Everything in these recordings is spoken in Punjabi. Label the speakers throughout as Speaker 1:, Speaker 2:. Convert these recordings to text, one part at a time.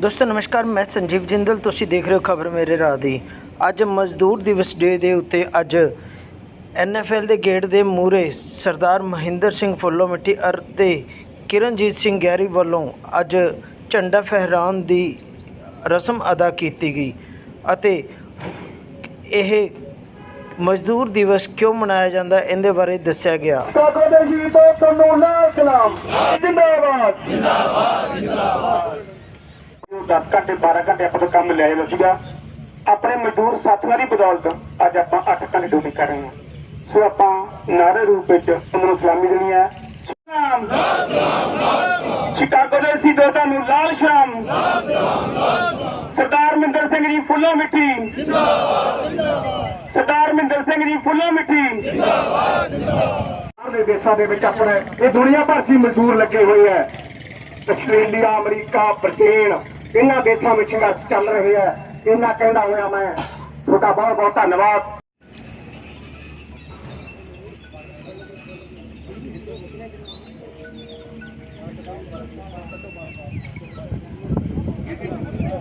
Speaker 1: ਦੋਸਤੋ, ਨਮਸਕਾਰ, ਮੈਂ ਸੰਜੀਵ ਜਿੰਦਲ, ਤੁਸੀਂ ਦੇਖ ਰਹੇ ਹੋ ਖਬਰ ਮੇਰੇ ਰਾਹ ਦੀ। ਅੱਜ ਮਜ਼ਦੂਰ ਦਿਵਸ ਡੇ ਦੇ ਉੱਤੇ ਅੱਜ ਐਨਐਫਐਲ ਦੇ ਗੇਟ ਦੇ ਮੂਹਰੇ ਸਰਦਾਰ ਮਹਿੰਦਰ ਸਿੰਘ ਫੁੱਲੋ ਮਿੱਟੀ ਅਤੇ ਕਿਰਨਜੀਤ ਸਿੰਘ ਗੈਰੀ ਵੱਲੋਂ ਅੱਜ ਝੰਡਾ ਫਹਿਰਾਉਣ ਦੀ ਰਸਮ ਅਦਾ ਕੀਤੀ ਗਈ ਅਤੇ ਇਹ ਮਜ਼ਦੂਰ ਦਿਵਸ ਕਿਉਂ ਮਨਾਇਆ ਜਾਂਦਾ ਇਹਦੇ ਬਾਰੇ ਦੱਸਿਆ ਗਿਆ।
Speaker 2: ਜਿੰਦਾਬਾਦ ਜਿੰਦਾਬਾਦ। ਜਿੰਦਾਬਾਦ। 10 ਘੰਟੇ 12 ਘੰਟੇ ਆਪਾਂ ਤੋਂ ਕੰਮ ਲਿਆ ਜਾਂਦਾ ਸੀਗਾ। ਆਪਣੇ ਮਜ਼ਦੂਰ ਸਾਥੀਆਂ ਦੀ ਬਦੌਲਤ ਅੱਜ ਆਪਾਂ 8 ਘੰਟੇ ਡਿਊਟੀ ਕਰ ਰਹੇ ਹਾਂ। ਸੋ ਆਪਾਂ ਨਾਰੇ ਰੂਪ ਵਿੱਚ ਉਹਨਾਂ ਨੂੰ ਸਲਾਮੀ ਦੇਣੀ ਹੈ। ਸਲਾਮ ਸ਼ਿਕਾਗੋ ਦੇ ਸੀ ਤੁਹਾਨੂੰ ਲਾਲ ਸ਼ਾਮ ਸਰਦਾਰ ਮਿੰਦਰ ਸਿੰਘ ਜੀ ਫੁੱਲੋ ਮਿੱਠੀ। ਸਰਦਾਰ ਮਿੰਦਰ ਸਿੰਘ ਜੀ ਫੁੱਲੋ ਮਿੱਠੀ। ਦੇ ਦੇਸ਼ਾਂ ਦੇ ਵਿੱਚ ਆਪਣੇ ਇਹ ਦੁਨੀਆ ਭਰ 'ਚ ਮਜ਼ਦੂਰ ਲੱਗੇ ਹੋਏ ਐ ਆਸਟ੍ਰੇਲੀਆ ਅਮਰੀਕਾ, ਬ੍ਰਿਟੇਨ ਇਹਨਾਂ ਦੇਸ਼ਾਂ ਵਿੱਚ ਸੰਘਰਸ਼ ਚੱਲ ਰਹੇ ਐ ਇਹਨਾਂ ਕਹਿੰਦਾ ਹੋਇਆ ਮੈਂ, ਤੁਹਾਡਾ ਬਹੁਤ ਬਹੁਤ ਧੰਨਵਾਦ।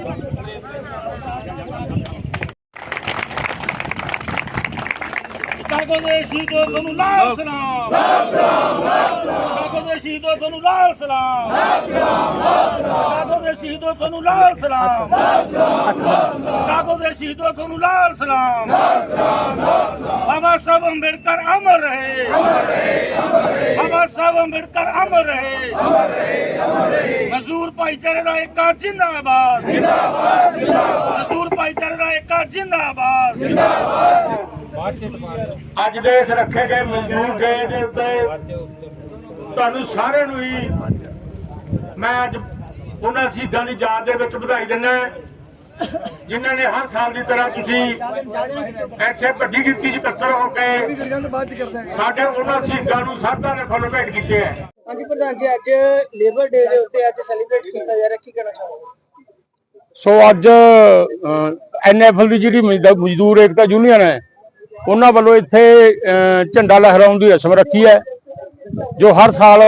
Speaker 3: ਕਾਗੋ ਦੇ ਸ਼ਹੀਦੋ ਤੁਹਾਨੂੰ ਲਾਲ ਸਲਾਮ ਲਾਲ ਸਲਾਮ ਕਾਗੋ ਦੇ ਸ਼ਹੀਦੋ ਤੁਹਾਨੂੰ ਲਾਲ ਸਲਾਮ ਲਾਲ ਸਲਾਮ ਕਾਗੋ ਦੇ ਸ਼ਹੀਦੋ ਤੁਹਾਨੂੰ ਲਾਲ ਸਲਾਮ ਲਾਲ ਸਲਾਮ ਕਾਗੋ ਦੇ ਸ਼ਹੀਦੋ ਤੁਹਾਨੂੰ ਲਾਲ ਸਲਾਮ ਲਾਲ ਸਲਾਮ ਬਾਬਾ ਸਾਹਿਬ ਅੰਬੇਡਕਰ ਅਮਰ ਰਹੇ ਅਮਰ ਰਹੇ ਅਮਰ ਰਹੇ ਬਾਬਾ ਦਾ ਦਾ
Speaker 2: ਅੱਜ ਦੇ ਇਸ ਰੱਖੇ ਗਏ ਮਜ਼ਦੂਰ ਡੇ ਦੇ ਉੱਤੇ। ਤੁਹਾਨੂੰ ਸਾਰਿਆਂ ਨੂੰ ਹੀ ਮੈਂ ਅੱਜ ਉਹਨਾਂ ਸ਼ਹੀਦਾਂ ਦੀ ਯਾਦ ਦੇ ਵਿੱਚ ਵਧਾਈ ਦਿੰਦਾ ਜਿਨ੍ਹਾਂ ਨੇ ਹਰ ਸਾਲ ਦੀ ਤਰ੍ਹਾਂ ਤੁਸੀਂ ਇੱਥੇ ਵੱਡੀ ਗਿਣਤੀ 'ਚ ਇਕੱਤਰ ਹੋ ਕੇ ਸਾਡੇ ਉਹਨਾਂ ਸ਼ਹੀਦਾਂ ਨੂੰ ਸਰਦਾ ਦੇ ਫੁੱਲ ਭੇਟ ਕੀਤੇ ਹੈ
Speaker 1: ਹਾਂਜੀ ਪ੍ਰਧਾਨ ਜੀ ਅੱਜ ਲੇਬਰ ਡੇ ਦੇ ਉੱਤੇ ਅੱਜ ਸੈਲੀਬ੍ਰੇਟ ਕੀਤਾ ਜਾ ਰਿਹਾ। ਕੀ ਕਹਿਣਾ ਚਾਹੋਗੇ?
Speaker 4: ਸੋ ਅੱਜ ਐਨਐਫਐਲ ਦੀ ਜਿਹੜੀ ਮਜ਼ਦ- ਮਜ਼ਦੂਰ ਏਕਤਾ ਯੂਨੀਅਨ ਹੈ ਉਹਨਾਂ ਵੱਲੋਂ ਇੱਥੇ ਅਹ, ਝੰਡਾ ਲਹਿਰਾਉਣ ਦੀ ਰਸਮ ਰੱਖੀ ਹੈ ਜੋ ਹਰ ਸਾਲ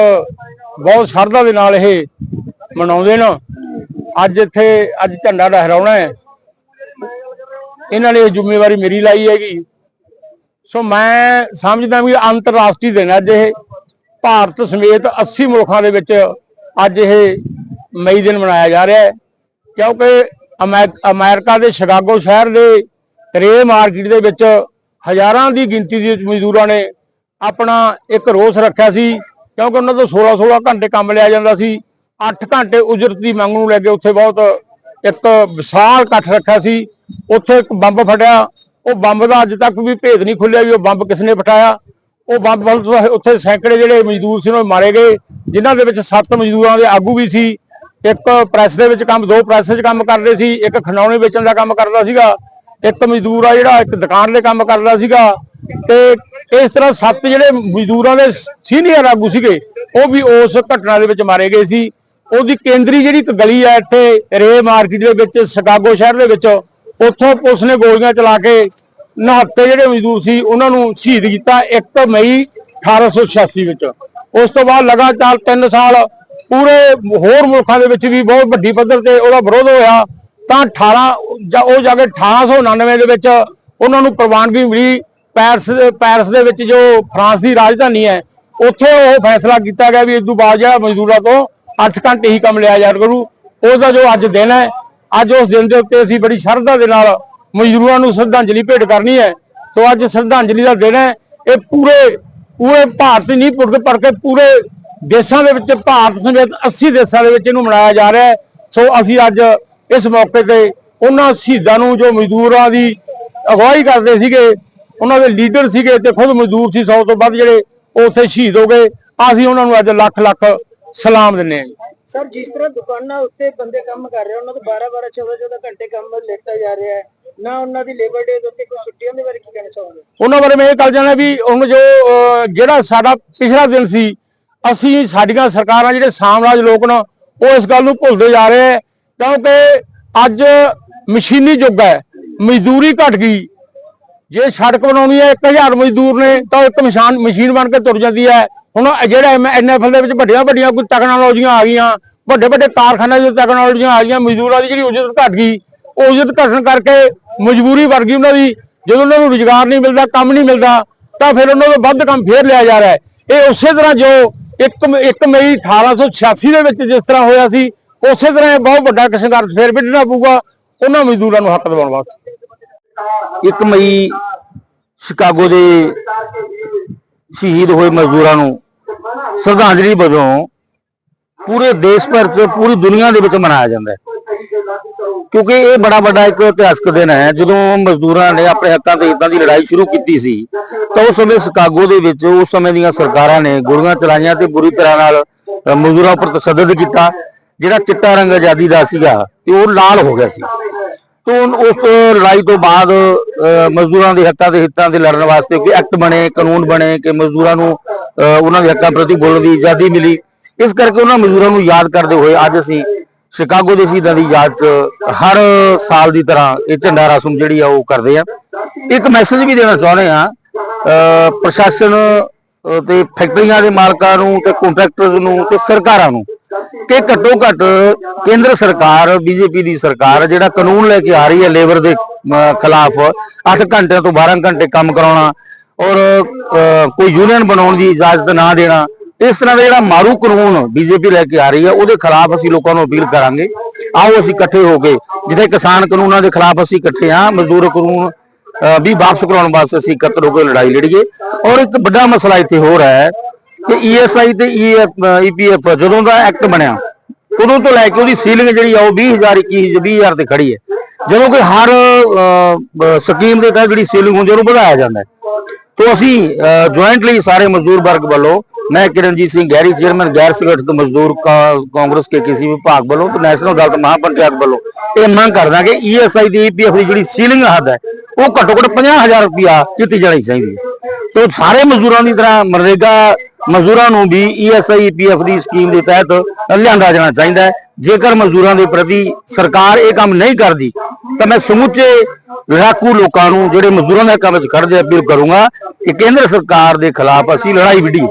Speaker 4: ਬਹੁਤ ਸ਼ਰਧਾ ਦੇ ਨਾਲ ਇਹ ਮਨਾਉਂਦੇ ਨੇ। ਅੱਜ ਇੱਥੇ ਅੱਜ ਝੰਡਾ ਲਹਿਰਾਉਣਾ ਹੈ। ਇਹਨਾਂ ਨੇ ਇਹ ਜ਼ਿੰਮੇਵਾਰੀ ਮੇਰੀ ਲਾਈ ਹੈਗੀ। ਸੋ ਮੈਂ ਸਮਝਦਾ ਵੀ ਅੰਤਰਰਾਸ਼ਟਰੀ ਦਿਨ ਅੱਜ ਇਹ। ਭਾਰਤ ਸਮੇਤ 80 ਮੁਲਕਾਂ ਦੇ ਵਿੱਚ ਅੱਜ ਇਹ ਮਈ ਦਿਨ ਮਨਾਇਆ ਜਾ ਰਿਹਾ ਹੈ। ਕਿਉਂਕਿ ਅਮੈ- ਅਮਰੀਕਾ ਦੇ ਸ਼ਿਕਾਗੋ ਸ਼ਹਿਰ ਦੇ ਰੇ ਮਾਰਕੀਟ ਦੇ ਵਿੱਚ ਹਜ਼ਾਰਾਂ ਦੀ ਗਿਣਤੀ ਦੇ ਵਿੱਚ ਮਜ਼ਦੂਰਾਂ ਨੇ ਆਪਣਾ ਇੱਕ ਰੋਸ ਰੱਖਿਆ ਸੀ, ਕਿਉਂਕਿ ਉਹਨਾਂ ਤੋਂ 16-16 ਘੰਟੇ ਕੰਮ ਲਿਆ ਜਾਂਦਾ ਸੀ 8 ਘੰਟੇ ਉਜਰਤ ਦੀ ਮੰਗ ਨੂੰ ਲੈ ਕੇ ਉੱਥੇ ਬਹੁਤ ਇੱਕ ਵਿਸ਼ਾਲ ਇਕੱਠ ਰੱਖਿਆ ਸੀ, ਉੱਥੇ ਇੱਕ ਬੰਬ ਫਟਿਆ, ਉਹ ਬੰਬ ਦਾ ਅੱਜ ਤੱਕ ਵੀ ਭੇਦ ਨਹੀਂ ਖੁੱਲਿਆ ਵੀ ਉਹ ਬੰਬ ਕਿਸ ਨੇ ਫਟਾਇਆ, ਉਹ ਬੰਬ ਵੱਲ ਉੱਥੇ ਸੈਂਕੜੇ ਜਿਹੜੇ ਮਜ਼ਦੂਰ ਸੀ ਉਹ ਮਾਰੇ ਗਏ, ਜਿਨ੍ਹਾਂ ਦੇ ਵਿੱਚ ਸੱਤ ਮਜ਼ਦੂਰਾਂ ਦੇ ਆਗੂ ਵੀ ਸੀ, ਇੱਕ ਪ੍ਰੈਸ ਦੇ ਵਿੱਚ ਕੰਮ, ਦੋ ਪ੍ਰੈਸ 'ਚ ਕੰਮ ਕਰਦੇ ਸੀ, ਇੱਕ ਖੰਡਾਉਣੇ ਵੇਚਣ ਦਾ ਕੰਮ ਕਰਦਾ ਸੀਗਾ ਇੱਕ ਮਜ਼ਦੂਰ ਆ ਜਿਹੜਾ ਇੱਕ ਦੁਕਾਨ ਦੇ ਕੰਮ ਕਰਦਾ ਸੀਗਾ ਤੇ ਇਸ ਤਰ੍ਹਾਂ ਸੱਤ ਜਿਹੜੇ ਮਜ਼ਦੂਰਾਂ ਦੇ ਸੀਨੀਅਰ ਆਗੂ ਸੀਗੇ, ਉਹ ਵੀ ਉਸ ਘਟਨਾ ਦੇ ਵਿੱਚ ਮਾਰੇ ਗਏ ਸੀ। ਉਹਦੀ ਕੇਂਦਰੀ ਜਿਹੜੀ ਇੱਕ ਗਲੀ ਹੈ ਇੱਥੇ, ਰੇ ਮਾਰਕੀਟ ਦੇ ਵਿੱਚ, ਸ਼ਿਕਾਗੋ ਸ਼ਹਿਰ ਦੇ ਵਿੱਚ, ਉੱਥੋਂ ਪੁਲਿਸ ਨੇ ਗੋਲੀਆਂ ਚਲਾ ਕੇ ਨਹੱਤੇ ਜਿਹੜੇ ਮਜ਼ਦੂਰ ਸੀ, ਉਹਨਾਂ ਨੂੰ ਸ਼ਹੀਦ ਕੀਤਾ 1 ਮਈ 1886 ਵਿੱਚ। ਉਸ ਤੋਂ ਬਾਅਦ ਲਗਾਤਾਰ 3 ਸਾਲ ਪੂਰੇ ਹੋਰ ਮੁਲਕਾਂ ਦੇ ਵਿੱਚ ਵੀ ਬਹੁਤ ਵੱਡੀ ਪੱਧਰ ਤੇ ਉਹਦਾ ਵਿਰੋਧ ਹੋਇਆ। ਤਾਂ 18 ਉਹ ਜਾ ਕੇ 1899 ਦੇ ਵਿੱਚ ਉਹਨਾਂ ਨੂੰ ਪ੍ਰਵਾਨਗੀ ਮਿਲੀ। ਪੈਰਿਸ ਪੈਰਿਸ ਦੇ ਵਿੱਚ ਜੋ ਫਰਾਂਸ ਦੀ ਰਾਜਧਾਨੀ ਹੈ, ਉੱਥੇ ਉਹ ਫੈਸਲਾ ਕੀਤਾ ਗਿਆ ਵੀ ਇਸ ਤੋਂ ਬਾਅਦ ਜਿਹੜਾ ਮਜ਼ਦੂਰਾਂ ਤੋਂ 8 ਘੰਟੇ ਹੀ ਕੰਮ ਲਿਆ ਜਾ ਕਰੂ। ਉਹਦਾ ਜੋ ਅੱਜ ਦਿਨ ਹੈ, ਅੱਜ ਉਸ ਦਿਨ ਦੇ ਉੱਤੇ ਅਸੀਂ ਬੜੀ ਸ਼ਰਧਾ ਦੇ ਨਾਲ ਮਜ਼ਦੂਰਾਂ ਨੂੰ ਸ਼ਰਧਾਂਜਲੀ ਭੇਟ ਕਰਨੀ ਹੈ। ਸੋ ਅੱਜ ਸ਼ਰਧਾਂਜਲੀ ਦਾ ਦਿਨ ਹੈ। ਇਹ ਪੂਰੇ ਪੂਰੇ ਭਾਰਤ ਨਹੀਂ, ਪੁਰਖ ਪਰ ਕੇ ਪੂਰੇ ਦੇਸ਼ਾਂ ਦੇ ਵਿੱਚ ਭਾਰਤ ਸਮੇਤ 80 ਦੇਸ਼ਾਂ ਦੇ ਵਿੱਚ ਇਹਨੂੰ ਮਨਾਇਆ ਜਾ ਰਿਹਾ ਹੈ। ਸੋ ਅਸੀਂ ਅੱਜ ਇਸ ਮੌਕੇ ਤੇ ਉਹਨਾਂ ਸ਼ਹੀਦਾਂ ਨੂੰ ਜੋ ਮਜ਼ਦੂਰਾਂ ਦੀ ਅਗਵਾਈ ਕਰਦੇ ਸੀਗੇ ਉਹਨਾਂ ਦੇ ਲੀਡਰ ਸੀਗੇ ਤੇ ਖੁਦ ਮਜ਼ਦੂਰ ਸੀ 100 ਤੋਂ ਵੱਧ ਜਿਹੜੇ ਉੱਥੇ ਸ਼ਹੀਦ ਹੋ ਗਏ। ਅਸੀਂ ਉਹਨਾਂ ਨੂੰ ਅੱਜ ਲੱਖ ਲੱਖ ਸਲਾਮ ਦਿੰਦੇ ਹਾਂ ਜੀ।
Speaker 1: ਸਰ ਜਿਸ ਤਰ੍ਹਾਂ ਦੁਕਾਨਾਂ ਉੱਤੇ ਬੰਦੇ ਕੰਮ ਕਰ ਰਹੇ ਉਹਨਾਂ ਤੋਂ 12 12 14 14 ਘੰਟੇ ਕੰਮ ਲਿੱਤਾ ਜਾ ਰਿਹਾ ਹੈ। ਨਾ ਉਹਨਾਂ ਦੀ ਲੇਬਰ ਡੇ ਦੇ ਉੱਤੇ ਕੋਈ ਛੁੱਟੀਆਂ ਦੇ ਬਾਰੇ ਕੀ ਕਹਿਣਾ ਚਾਹੋਗੇ?
Speaker 4: ਉਹਨਾਂ ਬਾਰੇ ਮੈਂ ਇਹ ਗੱਲ ਜਾਣਾ ਵੀ ਹੁਣ ਜੋ ਜਿਹੜਾ ਸਾਡਾ ਪਿਛਲਾ ਦਿਨ ਸੀ ਅਸੀਂ ਸਾਡੀਆਂ ਸਰਕਾਰਾਂ ਜਿਹੜੇ ਸਾਮਰਾਜ ਲੋਕ ਨੇ ਉਹ ਇਸ ਗੱਲ ਨੂੰ ਭੁੱਲਦੇ ਜਾ ਰਹੇ ਹੈ ਕਿਉਂਕਿ ਅੱਜ ਮਸ਼ੀਨੀ ਯੁੱਗ ਹੈ, ਮਜ਼ਦੂਰੀ ਘਟ ਗਈ। ਜੇ ਸੜਕ ਬਣਾਉਣੀ ਹੈ 1000 ਮਜ਼ਦੂਰ ਨੇ, ਤਾਂ ਇੱਕ ਮਸ਼ਾਨ ਮਸ਼ੀਨ ਬਣ ਕੇ ਤੁਰ ਜਾਂਦੀ ਹੈ। ਹੁਣ ਜਿਹੜਾ ਐਨਐਫਐਲ ਦੇ ਵਿੱਚ ਵੱਡੀਆਂ ਵੱਡੀਆਂ ਕੋਈ ਟੈਕਨੋਲੋਜੀਆਂ ਆ ਗਈਆਂ, ਵੱਡੇ ਵੱਡੇ ਕਾਰਖਾਨਿਆਂ ਦੀ ਟੈਕਨੋਲੋਜੀਆਂ ਆ ਗਈਆਂ, ਮਜ਼ਦੂਰਾਂ ਦੀ ਜਿਹੜੀ ਉਜਤ ਘਟ ਗਈ, ਉਹ ਉਜਰਤ ਘਟਣ ਕਰਕੇ ਮਜਬੂਰੀ ਵਰਗੀ ਉਹਨਾਂ ਦੀ, ਜਦੋਂ ਉਹਨਾਂ ਨੂੰ ਰੁਜ਼ਗਾਰ ਨਹੀਂ ਮਿਲਦਾ, ਕੰਮ ਨਹੀਂ ਮਿਲਦਾ, ਤਾਂ ਫਿਰ ਉਹਨਾਂ ਤੋਂ ਵੱਧ ਕੰਮ ਫੇਰ ਲਿਆ ਜਾ ਰਿਹਾ ਹੈ। ਇਹ ਉਸੇ ਤਰ੍ਹਾਂ ਜੋ 1 1 ਮਈ 1886 ਦੇ ਵਿੱਚ ਜਿਸ ਤਰ੍ਹਾਂ ਹੋਇਆ ਸੀ ਉਸੇ ਤਰ੍ਹਾਂ ਬਹੁਤ ਵੱਡਾ ਇੱਕ ਸੰਘਰਸ਼ ਫੇਰ ਵਿੱਢਣਾ ਪਊਗਾ, ਉਹਨਾਂ ਮਜ਼ਦੂਰਾਂ ਨੂੰ ਹੱਕ ਦਿਵਾਉਣ ਵਾਸਤੇ।
Speaker 5: 1 ਮਈ ਸ਼ਿਕਾਗੋ ਦੇ ਸ਼ਹੀਦ ਹੋਏ ਮਜ਼ਦੂਰਾਂ ਨੂੰ ਸ਼ਰਧਾਂਜਲੀ ਵਜੋਂ ਪੂਰੇ ਦੇਸ਼ ਭਰ 'ਚ, ਪੂਰੀ ਦੁਨੀਆ ਦੇ ਵਿੱਚ ਮਨਾਇਆ ਜਾਂਦਾ ਹੈ। ਕਿਉਂਕਿ ਇਹ ਬੜਾ ਵੱਡਾ ਇੱਕ ਇਤਿਹਾਸਕ ਦਿਨ ਹੈ। ਜਦੋਂ ਮਜ਼ਦੂਰਾਂ ਨੇ ਆਪਣੇ ਹੱਕਾਂ ਤੇ ਹਿੱਤਾਂ ਦੀ ਲੜਾਈ ਸ਼ੁਰੂ ਕੀਤੀ ਸੀ, ਤਾਂ ਉਸ ਸਮੇਂ ਸ਼ਿਕਾਗੋ ਦੇ ਵਿੱਚ, ਉਸ ਸਮੇਂ ਦੀਆਂ ਸਰਕਾਰਾਂ ਨੇ ਗੋਲੀਆਂ ਚਲਾਈਆਂ ਤੇ ਬੁਰੀ ਤਰ੍ਹਾਂ ਨਾਲ ਮਜ਼ਦੂਰਾਂ ਉੱਪਰ ਤਸ਼ੱਦਦ ਕੀਤਾ। ਜਿਹੜਾ ਚਿੱਟਾ ਰੰਗ ਆਜ਼ਾਦੀ ਦਾ ਸੀਗਾ ਤੇ ਉਹ ਲਾਲ ਹੋ ਗਿਆ ਸੀ। ਤੋਂ ਉਸ ਲੜਾਈ ਤੋਂ ਬਾਅਦ ਮਜ਼ਦੂਰਾਂ ਦੇ ਹੱਕਾਂ ਦੇ ਹਿੱਤਾਂ ਦੇ ਲੜਨ ਵਾਸਤੇ ਕੋਈ ਐਕਟ ਬਣੇ ਕਾਨੂੰਨ ਬਣੇ ਕਿ ਮਜ਼ਦੂਰਾਂ ਨੂੰ ਉਹਨਾਂ ਦੇ ਹੱਕਾਂ ਪ੍ਰਤੀ ਬੋਲਣ ਦੀ ਆਜ਼ਾਦੀ ਮਿਲੀ। ਇਸ ਕਰਕੇ ਉਹਨਾਂ ਮਜ਼ਦੂਰਾਂ ਨੂੰ ਯਾਦ ਕਰਦੇ ਹੋਏ ਅੱਜ ਅਸੀਂ ਸ਼ਿਕਾਗੋ ਦੇ ਸ਼ਹੀਦਾਂ ਦੀ ਯਾਦ 'ਚ ਹਰ ਸਾਲ ਦੀ ਤਰ੍ਹਾਂ ਇਹ ਝੰਡਾ ਰਸਮ ਜਿਹੜੀ ਆ ਉਹ ਕਰਦੇ ਆ ਇੱਕ ਮੈਸੇਜ ਵੀ ਦੇਣਾ ਚਾਹੁੰਦੇ ਆ ਅ, ਪ੍ਰਸ਼ਾਸਨ ਤੇ ਫੈਕਟਰੀਆਂ ਦੇ ਮਾਲਕਾਂ ਨੂੰ ਤੇ ਕੰਟਰੈਕਟਰਸ ਨੂੰ ਤੇ ਸਰਕਾਰਾਂ ਨੂੰ। ਕਿ ਘੱਟੋ ਘੱਟ ਕੇਂਦਰ ਸਰਕਾਰ ਬੀਜੇਪੀ ਦੀ ਸਰਕਾਰ ਜਿਹੜਾ ਕਾਨੂੰਨ ਲੈ ਕੇ ਆ ਰਹੀ ਹੈ ਲੇਬਰ ਦੇ ਖਿਲਾਫ 8 ਘੰਟਿਆਂ ਤੋਂ 12 ਘੰਟੇ ਕੰਮ ਕਰਾਉਣਾ ਔਰ ਕੋਈ ਯੂਨੀਅਨ ਬਣਾਉਣ ਦੀ ਇਜਾਜ਼ਤ ਨਾ ਦੇਣਾ ਇਸ ਤਰ੍ਹਾਂ ਦਾ ਜਿਹੜਾ ਮਾਰੂ ਕਾਨੂੰਨ ਬੀਜੇਪੀ ਲੈ ਕੇ ਆ ਰਹੀ ਹੈ ਉਹਦੇ ਖਿਲਾਫ ਅਸੀਂ ਲੋਕਾਂ ਨੂੰ ਅਪੀਲ ਕਰਾਂਗੇ। ਆਓ ਅਸੀਂ ਇਕੱਠੇ ਹੋ ਕੇ ਜਿੱਥੇ ਕਿਸਾਨ ਕਾਨੂੰਨਾਂ ਦੇ ਖਿਲਾਫ ਅਸੀਂ ਇਕੱਠੇ ਹਾਂ ਮਜ਼ਦੂਰ ਕਾਨੂੰਨ ਅ, ਵੀ ਵਾਪਸ ਕਰਾਉਣ ਵਾਸਤੇ ਅਸੀਂ ਇਕੱਤਰ ਹੋ ਕੇ ਲੜਾਈ ਲੜੀਏ। ਔਰ ਇੱਕ ਵੱਡਾ ਮਸਲਾ ਇੱਥੇ ਹੋਰ ਹੈ ਕਿ ਈਐਸਆਈ ਤੇ ਈਪੀਐਫ ਜਦੋਂ ਦਾ ਐਕਟ ਬਣਿਆ, ਉਦੋਂ ਤੋਂ ਲੈ ਕੇ ਉਹਦੀ ਸੀਲਿੰਗ ਜਿਹੜੀ ਆ ਉਹ 20000 21 20000 ਤੇ ਖੜੀ ਹੈ। ਜਦੋਂ ਕਿ ਹਰ ਸਕੀਮ ਦੇ ਤਹਿਤ ਜਿਹੜੀ ਸੀਲਿੰਗ ਹੁੰਦੀ ਉਹਨੂੰ ਵਧਾਇਆ ਜਾਂਦਾ ਹੈ। ਤੋਂ ਅਸੀਂ ਜੁਆਇੰਟਲੀ ਸਾਰੇ ਮਜ਼ਦੂਰ ਵਰਗ ਵੱਲੋਂ, ਮੈਂ ਕਿਰਨਜੀਤ ਸਿੰਘ ਗੈਰੀ ਚੇਅਰਮੈਨ ਗੈਰ ਸੰਗਠਿਤ ਮਜ਼ਦੂਰ ਕਾਂਗਰਸ ਕੇ ਕਿਸੇ ਵਿਭਾਗ ਵੱਲੋਂ ਤੇ ਨੈਸ਼ਨਲ ਅਦਾਲਤ ਮਹਾਪੰਚਾਇਤ ਵੱਲੋਂ ਇਹ ਮੰਗ ਕਰਦਾ ਕਿ ਈਐਸਆਈ ਦੀ ਈਪੀਐਫ ਦੀ ਜਿਹੜੀ ਸੀਲਿੰਗ ਹੱਦ ਹੈ, ਉਹ ਘੱਟੋ ਘੱਟ 50000 ਰੁਪਇਆ ਕੀਤੀ ਜਾਣੀ ਚਾਹੀਦੀ ਹੈ। ਤੋਂ ਸਾਰੇ ਮਜ਼ਦੂਰਾਂ ਦੀ ਤਰ੍ਹਾਂ ਮਨਰੇਗਾ ਮਜ਼ਦੂਰਾਂ ਨੂੰ ਵੀ ਈਐਸਆਈ ਈਪੀਐਫ ਦੀ ਸਕੀਮ ਦੇ ਤਹਿਤ ਲਿਆਂਦਾ ਜਾਣਾ ਚਾਹੀਦਾ ਹੈ। ਜੇਕਰ ਮਜ਼ਦੂਰਾਂ ਦੇ ਪ੍ਰਤੀ ਸਰਕਾਰ ਇਹ ਕੰਮ ਨਹੀਂ ਕਰਦੀ, ਤਾਂ ਮੈਂ ਸਮੁੱਚੇ ਲੜਾਕੂ ਲੋਕਾਂ ਨੂੰ, ਜਿਹੜੇ ਮਜ਼ਦੂਰਾਂ ਦੇ ਕੰਮ ਵਿੱਚ ਖੜਦੇ ਅਪੀਲ ਕਰੂੰਗਾ ਕਿ ਕੇਂਦਰ ਸਰਕਾਰ ਦੇ ਖਿਲਾਫ ਅਸੀਂ ਲੜਾਈ ਵਿੱਢੀਏ